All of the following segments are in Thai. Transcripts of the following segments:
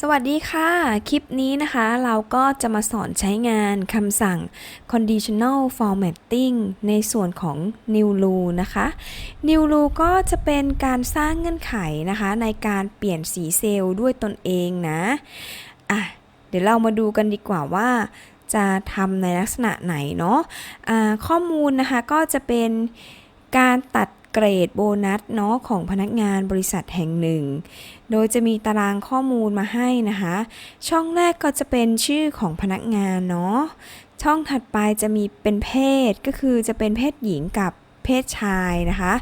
สวัสดีค่ะ คลิปนี้นะคะเราก็จะมาสอนใช้งานคำสั่ง conditional formatting ในส่วนของ new rule นะคะ new rule ก็จะเป็นการสร้างเงื่อนไขนะคะ ในการเปลี่ยนสีเซลล์ด้วยตนเองนะ อะ เดี๋ยวเรามาดูกันดีกว่าว่า จะทำในลักษณะไหนเนาะะข้อมูลนะคะก็จะเป็นการตัด เกรดโบนัสเนาะของพนักงานบริษัทแห่งหนึ่ง โดยจะมีตารางข้อมูลมาให้นะคะ ช่องแรกก็จะเป็นชื่อของพนักงานเนาะ ช่องถัดไปจะมีเป็นเพศก็คือจะเป็นเพศหญิงกับเพศชายนะคะ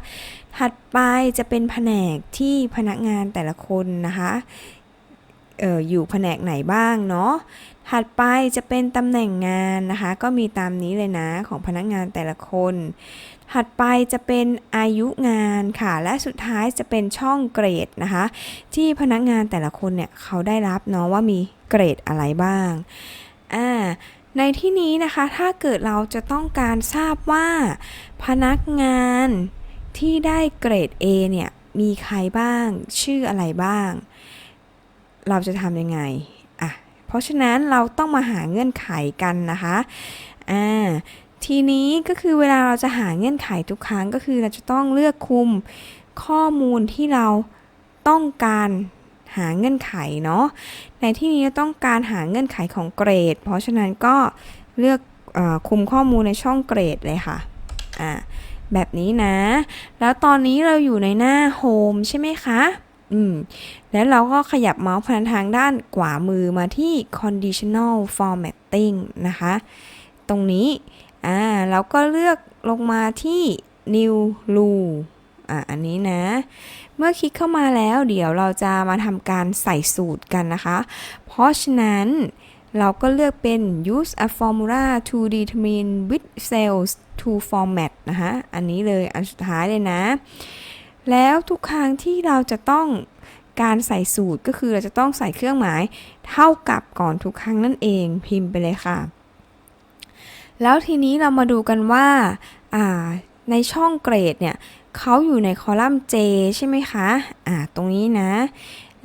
ถัดไปจะเป็นแผนกที่พนักงานแต่ละคนนะคะอออยู่แผนกไหนบ้างเนาะ ถัดไปจะเป็นตำแหน่งงานนะคะ ก็มีตามนี้เลยนะของพนักงานแต่ละคน ถัดไปจะเป็นอายุงานค่ะ และสุดท้ายจะเป็นช่องเกรดนะคะ ที่พนักงานแต่ละคนเนี่ยเขาได้รับเนาะว่ามีเกรดอะไรบ้างอ่าในที่นี้นะคะถ้าเกิดเราจะต้องการทราบว่า พนักงานที่ได้เกรด A เนี่ยมีใครบ้าง ชื่ออะไรบ้าง เราจะทำยังไงอะเพราะฉะนั้นเราต้องมาหาเงื่อนไขกันนะคะอ่า ทีนี้ก็คือเวลาเราจะหาเงื่อนไขทุกครั้งก็คือเราจะต้องเลือกคุมข้อมูลที่เราต้องการหาเงื่อนไขเนาะ ในที่นี้ต้องการหาเงื่อนไขของเกรด เพราะฉะนั้นก็เลือกอคุมข้อมูลในช่องเกรดเลยค่ะ อ่า แบบนี้นะ แล้วตอนนี้เราอยู่ในหน้า Home ใช่ไหมคะ อืม แล้วเราก็ขยับเมาส์พนันทางด้านขวามือมาที่ conditional formatting นะคะ ตรงนี้ อ่าเราก็เลือกลงมาที่ new rule อ่าอันนี้นะ เมื่อคลิกเข้ามาแล้วเดี๋ยวเราจะมาทำการใส่สูตรกันนะคะ เพราะฉะนั้นเราก็เลือกเป็น use a formula to determine which cells to format นะคะอันนี้เลยอันสุดท้ายเลยนะ แล้วทุกครั้งที่เราจะต้องการใส่สูตรก็คือเราจะต้องใส่เครื่องหมายเท่ากับก่อนทุกครั้งนั่นเองพิมพ์ไปเลยค่ะ แล้วทีนี้เรามาดูกันว่าในช่องเกรดเนี่ยเขาอยู่ในคอลัมน์ J ใช่ไหมคะอ่าตรงนี้นะ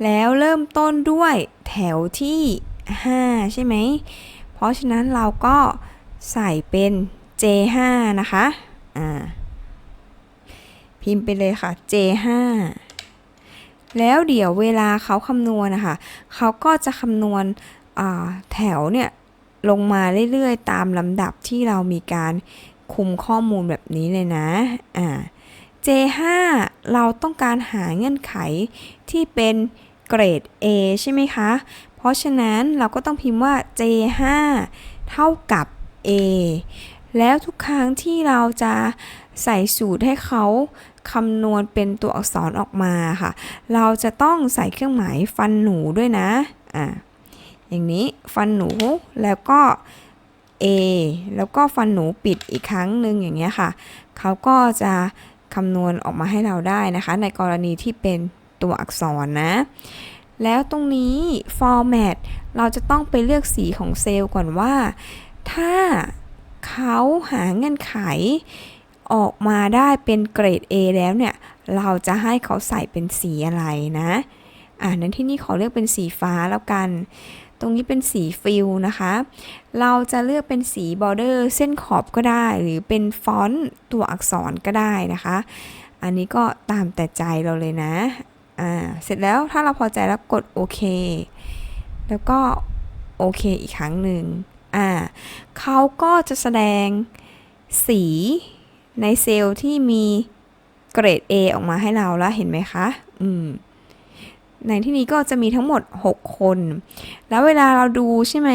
แล้วเริ่มต้นด้วยแถวที่ 5 ใช่ไหม เพราะฉะนั้นเราก็ใส่เป็น J5 นะคะอ่าพิมพ์ไปเลยค่ะ J5 แล้วเดี๋ยวเวลาเขาคำนวณนะคะเขาก็จะคำนวณแถวเนี่ย ลงมาเรื่อยๆ ตามลำดับที่เรามีการคุมข้อมูลแบบนี้เลยนะอ่า J5 เราต้องการหาเงื่อนไขที่เป็นเกรด A ใช่ไหมคะ เพราะฉะนั้นเราก็ต้องพิมพ์ว่า J5 เท่ากับ A แล้วทุกครั้งที่เราจะใส่สูตรให้เขาคำนวณเป็นตัวอักษรออกมาค่ะ เราจะต้องใส่เครื่องหมายฟันหนูด้วยนะ อ่า อย่างนี้ฟันหนูแล้วก็ A แล้วก็ฟันหนูปิดอีกครั้งหนึ่งอย่างเงี้ยค่ะ เขาก็จะคำนวณออกมาให้เราได้นะคะ ในกรณีที่เป็นตัวอักษรนะ แล้วตรงนี้ format เราจะต้องไปเลือกสีของเซลล์ก่อนว่า ถ้าเขาหาเงื่อนไขออกมาได้เป็นเกรด A แล้วเนี่ย เราจะให้เขาใส่เป็นสีอะไรนะ อ่านั้นที่นี่ขอเลือกเป็นสีฟ้าแล้วกัน ตรงนี้เป็นสีฟิลนะคะ เราจะเลือกเป็นสีบอร์เดอร์เส้นขอบก็ได้ หรือเป็นฟอนต์ตัวอักษรก็ได้นะคะ อันนี้ก็ตามแต่ใจเราเลยนะ อ่า เสร็จแล้วถ้าเราพอใจแล้วกดโอเค แล้วก็โอเคอีกครั้งหนึ่งอ่าเขาก็จะแสดงสีในเซลล์ที่มีเกรด A ออกมาให้เราแล้วเห็นไหมคะ อืม ในที่นี้ก็จะมีทั้งหมด 6 คน แล้วเวลาเราดูใช่ไหม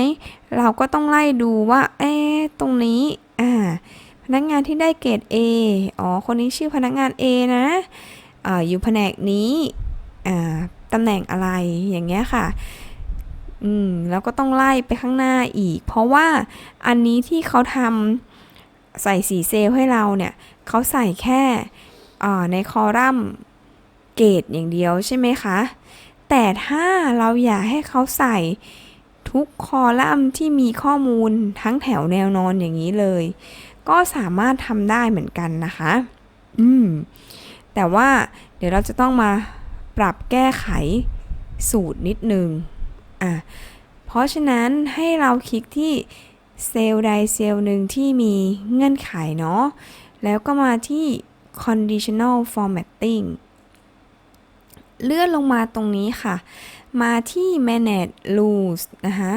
เราก็ต้องไล่ดูว่า เอ๊ตรงนี้ อ่า พนักงานที่ได้เกรด A อ๋อ คนนี้ชื่อพนักงาน A นะอ่าอยู่แผนกนี้ อ่า ตำแหน่งอะไร อย่างเงี้ยค่ะ อืม แล้วก็ต้องไล่ไปข้างหน้าอีก เพราะว่าอันนี้ที่เขาทำใส่สีเซลล์ให้เราเนี่ย เขาใส่แค่ในคอลัมน์ เกรดอย่างเดียวใช่ไหมคะ แต่ถ้าเราอยากให้เขาใส่ทุกคอลัมน์ที่มีข้อมูลทั้งแถวแนวนอนอย่างนี้เลย ก็สามารถทำได้เหมือนกันนะคะ อืม แต่ว่าเดี๋ยวเราจะต้องมาปรับแก้ไขสูตรนิดนึง อะ เพราะฉะนั้นให้เราคลิกที่เซลล์ใดเซลล์หนึ่งที่มีเงื่อนไขเนาะ แล้วก็มาที่ conditional formatting เลื่อนลงมาตรงนี้ค่ะ มาที่ manage rules นะคะ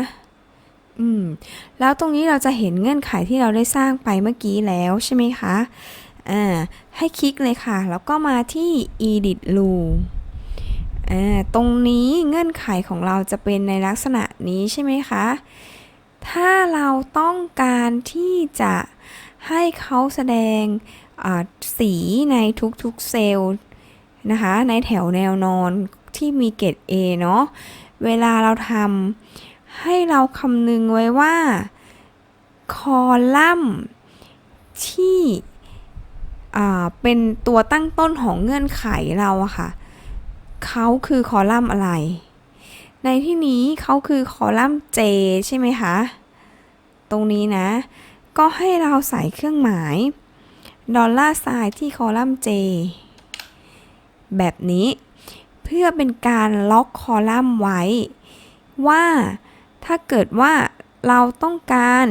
อืมแล้วตรงนี้เราจะเห็นเงื่อนไขที่เราได้สร้างไปเมื่อกี้แล้วใช่ไหมคะอ่าให้คลิกเลยค่ะ แล้วก็มาที่ edit rule อ่าตรงนี้เงื่อนไขของเราจะเป็นในลักษณะนี้ใช่ไหมคะ ถ้าเราต้องการที่จะให้เขาแสดงสีในทุกๆเซลล์ นะคะในแถวแนวนอนที่มีเกรด A เนาะเวลาเราทำให้เราคำนึงไว้ว่า คอลัมน์ที่เป็นตัวตั้งต้นของเงื่อนไขเราอะค่ะเขาคือคอลัมน์อะไร ในที่นี้เขาคือคอลัมน์ J ใช่ไหมคะ ตรงนี้นะ ก็ให้เราใส่เครื่องหมายดอลลาร์ไซน์ที่คอลัมน์ J แบบนี้ เพื่อเป็นการล็อกคอลัมน์ไว้ ว่าถ้าเกิดว่าเราต้องการ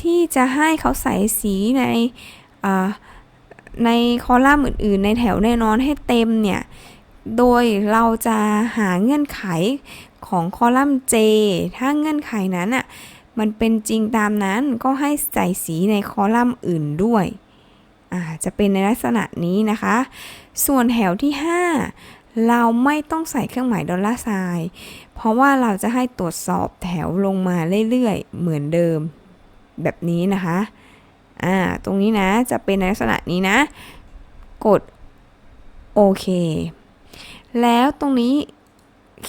ที่จะให้เขาใส่สีในในคอลัมน์อื่นๆ ในแถวแน่นอนให้เต็มเนี่ย โดยเราจะหาเงื่อนไขของคอลัมน์ J ถ้าเงื่อนไขนั้นอะมันเป็นจริงตามนั้นก็ให้ใส่สีในคอลัมน์อื่นด้วยอ่าจะเป็นในลักษณะนี้นะคะส่วนแถวที่ 5 เราไม่ต้องใส่เครื่องหมายดอลลาร์ไซน์เพราะว่าเราจะให้ตรวจสอบแถวลงมาเรื่อยๆ เหมือนเดิมแบบนี้นะคะ อ่า ตรงนี้นะจะเป็นในลักษณะนี้นะ กดโอเค แล้วตรงนี้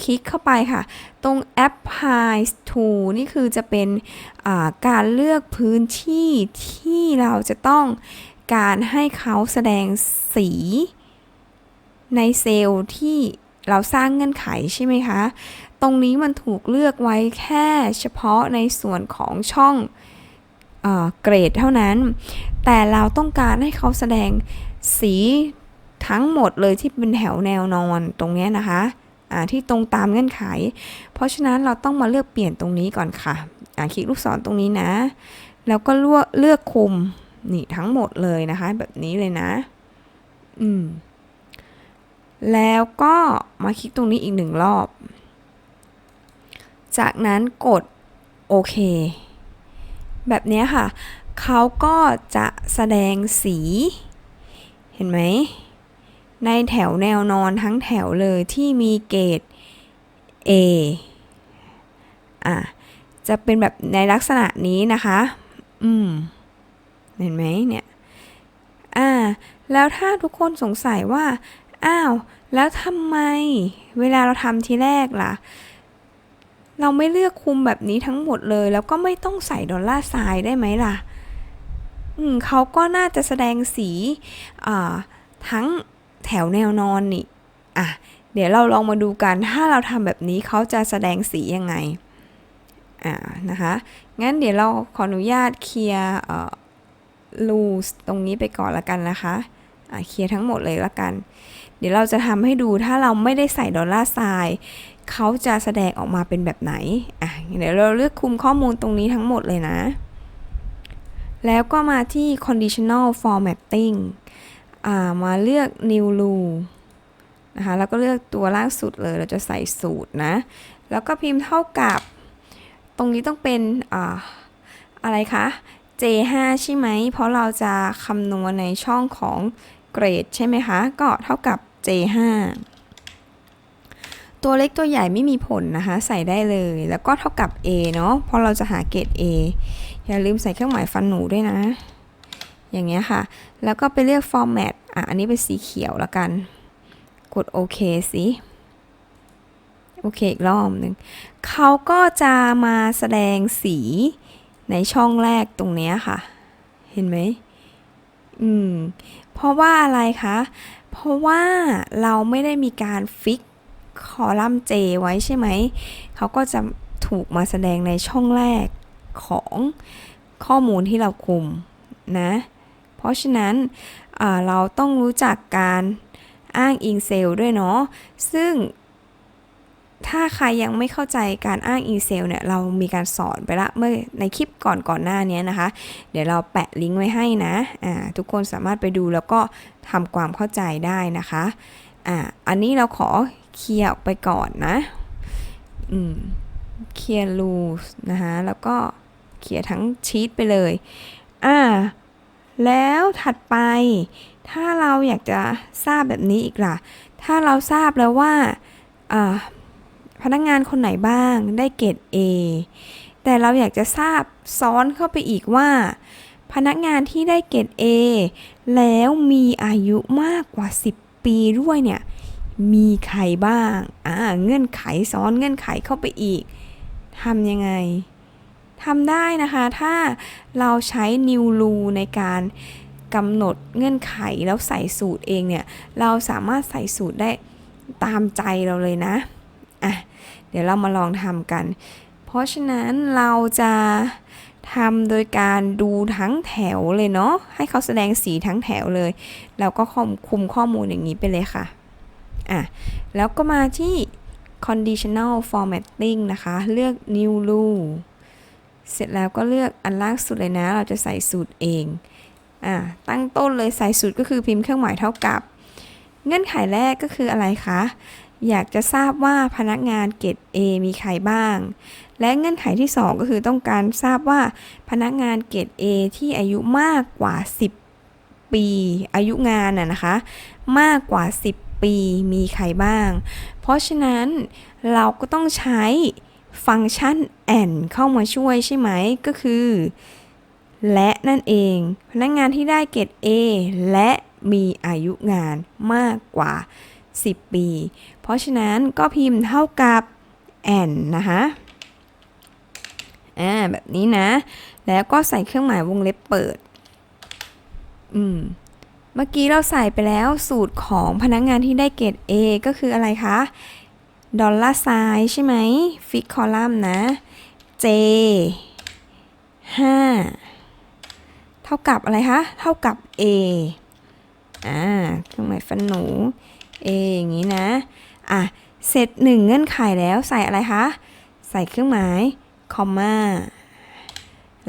คลิกเข้าไปค่ะ ตรง apply to นี่คือจะเป็นการเลือกพื้นที่ที่เราจะต้องการให้เขาแสดงสี ในเซลล์ที่เราสร้างเงื่อนไขใช่ไหมคะ ตรงนี้มันถูกเลือกไว้แค่เฉพาะในส่วนของช่องเอเกรดเท่านั้น แต่เราต้องการให้เขาแสดงสีทั้งหมดเลยที่เป็นแถวแนวนอนตรงนี้นะคะที่ตรงตามเงื่อนไข เพราะฉะนั้นเราต้องมาเลือกเปลี่ยนตรงนี้ก่อนค่ะคลิกลูกศรตรงนี้นะ แล้วก็เลือกเลือกคุมนี่ทั้งหมดเลยนะคะ แบบนี้เลยนะ อืม แล้วก็มาคลิกตรงนี้อีกหนึ่งรอบ จากนั้นกดโอเค แบบนี้ค่ะ เขาก็จะแสดงสี เห็นไหม ในแถวแนวนอนทั้งแถวเลยที่มีเกรด A อะ จะเป็นแบบในลักษณะนี้นะคะ อืม เห็นไหมเนี่ย อ่า แล้วถ้าทุกคนสงสัยว่า อ้าว แล้วทำไม เวลาเราทำทีแรกล่ะ เราไม่เลือกคุมแบบนี้ทั้งหมดเลย แล้วก็ไม่ต้องใส่ดอลลาร์ทรายได้ไหมล่ะ อืมเขาก็น่าจะแสดงสีอ่าทั้งแถวแนวนอนนี่ อะ เดี๋ยวเราลองมาดูกัน ถ้าเราทำแบบนี้เขาจะแสดงสียังไง อ่า นะคะ งั้นเดี๋ยวเราขออนุญาตเคลียร์ lose ตรงนี้ไปก่อนละกันนะคะเคลียร์ทั้งหมดเลยละกัน เดี๋ยวเราจะทำให้ดูถ้าเราไม่ได้ใส่ดอลลาร์ไซน์เขาจะแสดงออกมาเป็นแบบไหนอะเดี๋ยวเราเลือกคุมข้อมูลตรงนี้ทั้งหมดเลยนะ แล้วก็มาที่ conditional formatting อ่ามาเลือก new rule นะคะแล้วก็เลือกตัวล่างสุดเลยเราจะใส่สูตรนะ แล้วก็พิมพ์เท่ากับ ตรงนี้ต้องเป็นอ่าอะไรคะ J5 ใช่ไหม เพราะเราจะคำนวณในช่องของเกรดใช่ไหมคะ ก็เท่ากับ J5 ตัวเล็กตัวใหญ่ไม่มีผลนะคะ ใส่ได้เลยแล้วก็เท่ากับ A เนาะเพราะเราจะหาเกรด A อย่าลืมใส่เครื่องหมายฟันหนูด้วยนะ อย่างเงี้ยค่ะ แล้วก็ไปเลือก format อะ อันนี้เป็นสีเขียวล้วกัน กดโอเคสิโอเคอีกรอบหนึ่งเขาก็จะมาแสดงสีในช่องแรกตรงนี้ค่ะ เห็นไหมอืม เพราะว่าอะไรคะ เพราะว่าเราไม่ได้มีการฟิกคอลัมน์ J ไว้ใช่ไหม เขาก็จะถูกมาแสดงในช่องแรกของข้อมูลที่เราคุมนะ เพราะฉะนั้นเราต้องรู้จักการอ้างอิงเซลล์ด้วยเนาะ ซึ่ง ถ้าใครยังไม่เข้าใจการอ้าง Excel เนี่ยเรามีการสอนไปละเมื่อในคลิปก่อนก่อนหน้านี้นะคะ เดี๋ยวเราแปะลิงก์ไว้ให้นะอ่าทุกคนสามารถไปดูแล้วก็ทำความเข้าใจได้นะคะอ่าอันนี้เราขอเคลียร์ออกไปก่อนนะอืมเคลียร์รูนะคะแล้วก็เคลียร์ทั้งชีตไปเลยอ่าแล้วถัดไป ถ้าเราอยากจะทราบแบบนี้อีกล่ะ ถ้าเราทราบแล้วว่าอ่า พนักงานคนไหนบ้างได้เกรด A แต่เราอยากจะทราบซ้อนเข้าไปอีกว่า พนักงานที่ได้เกรด A แล้วมีอายุมากกว่า 10 ปีด้วยเนี่ย มีใครบ้าง อ่า เงื่อนไขซ้อนเงื่อนไขเข้าไปอีก ทำยังไง ทำได้นะคะ ถ้าเราใช้ new rule ในการกำหนดเงื่อนไขแล้วใส่สูตรเองเนี่ย เราสามารถใส่สูตรได้ตามใจเราเลยนะ อะเดี๋ยวเรามาลองทำกัน เพราะฉะนั้นเราจะทำโดยการดูทั้งแถวเลยเนาะให้เขาแสดงสีทั้งแถวเลย แล้วก็คุมข้อมูลอย่างนี้ไปเลยค่ะอะแล้วก็มาที่ conditional formatting นะคะ เลือก new rule เสร็จแล้วก็เลือกอันล่างสุดเลยนะ เราจะใส่สูตรเอง อะ ตั้งต้นเลยใส่สูตรก็คือพิมพ์เครื่องหมายเท่ากับ เงื่อนไขแรกก็คืออะไรคะ อยากจะทราบว่าพนักงานเกรด A มีใครบ้าง และเงื่อนไขที่ 2 ก็คือต้องการทราบว่าพนักงานเกรด A ที่อายุมากกว่า 10 ปี อายุงานน่ะนะคะ มากกว่า 10 ปีมีใครบ้าง เพราะฉะนั้นเราก็ต้องใช้ฟังก์ชัน and เข้ามาช่วยใช่ไหมก็คือ และนั่นเอง พนักงานที่ได้เกรด A และมีอายุงานมากกว่า 10 ปี เพราะฉะนั้นก็พิมพ์เท่ากับ and นะคะอ่าแบบนี้นะ แล้วก็ใส่เครื่องหมายวงเล็บเปิด อืม เมื่อกี้เราใส่ไปแล้วสูตรของพนักงานที่ได้เกรด A ก็คืออะไรคะ ดอลลาร์ไซน์ใช่ไหมฟิกคอลัมน์นะ J 5 เท่ากับอะไรคะ เท่ากับ A อ่าเครื่องหมายฟันหนู A อย่างนี้นะ อะ เสร็จหนึ่งเงื่อนไขแล้วใส่อะไรคะ ใส่เครื่องหมายคอมมา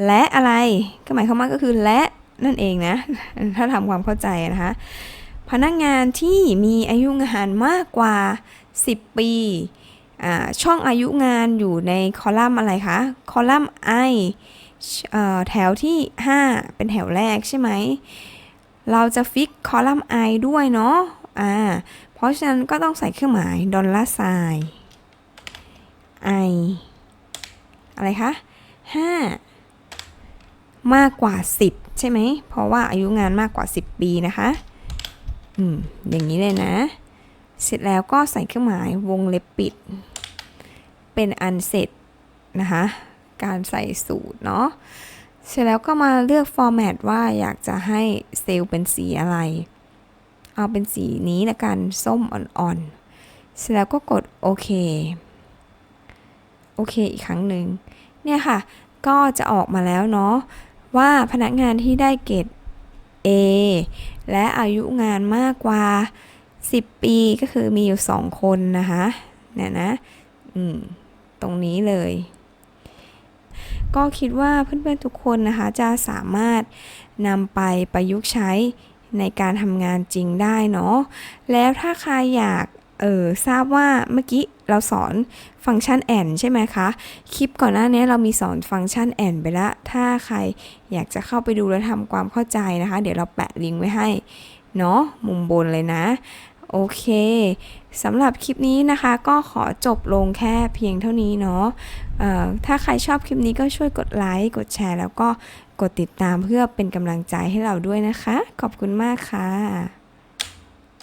และอะไรเครื่องหมายคอมมาก็คือและนั่นเองนะ ถ้าทำความเข้าใจนะคะ พนักงานที่มีอายุงานมากกว่า 10 ปีช่องอายุงานอยู่ในคอลัมน์อะไรคะ คอลัมน์ I แถวที่ 5 เป็นแถวแรกใช่ไหม เราจะฟิกคอลัมน์ I ด้วยเนาะ อ่า ราะฉะนั้นก็ต้องใส่เครื่องหมายดอลลาร์ไซน์ I อะไรคะ5มากกว่า 10 ใช่ไหม เพราะว่าอายุงานมากกว่า 10 ปีนะคะ อืม อย่างนี้เลยนะ เสร็จแล้วก็ใส่เครื่องหมายวงเล็บปิด เป็นอันเสร็จนะคะ การใส่สูตรเนาะ เสร็จแล้วก็มาเลือกฟอร์แมตว่าอยากจะให้เซลล์เป็นสีอะไร เอาเป็นสีนี้ละกันส้มอ่อนๆ เสร็จแล้วก็กดโอเค โอเคอีกครั้งหนึ่ง เนี่ยค่ะ ก็จะออกมาแล้วเนาะว่าพนักงานที่ได้เกรด A และอายุงานมากกว่า 10 ปีก็คือมีอยู่ 2 คนนะคะเนี่ยนะอืมตรงนี้เลย ก็คิดว่าเพื่อนๆทุกคนนะคะ จะสามารถนำไปประยุกต์ใช้ ในการทำงานจริงได้เนาะแล้วถ้าใครอยากเออทราบว่าเมื่อกี้เราสอนฟังก์ชันแอนใช่ไหมคะ คลิปก่อนหน้านี้เรามีสอนฟังก์ชันแอนไปแล้ว ถ้าใครอยากจะเข้าไปดูและทำความเข้าใจนะคะ เดี๋ยวเราแปะลิงก์ไว้ให้ เนาะมุมบนเลยนะ โอเคสำหรับคลิปนี้นะคะ ก็ขอจบลงแค่เพียงเท่านี้เนาะ ถ้าใครชอบคลิปนี้ก็ช่วยกดไลค์ กดแชร์ แล้วก็กดติดตามเพื่อเป็นกำลังใจให้เราด้วยนะคะ ขอบคุณมากค่ะ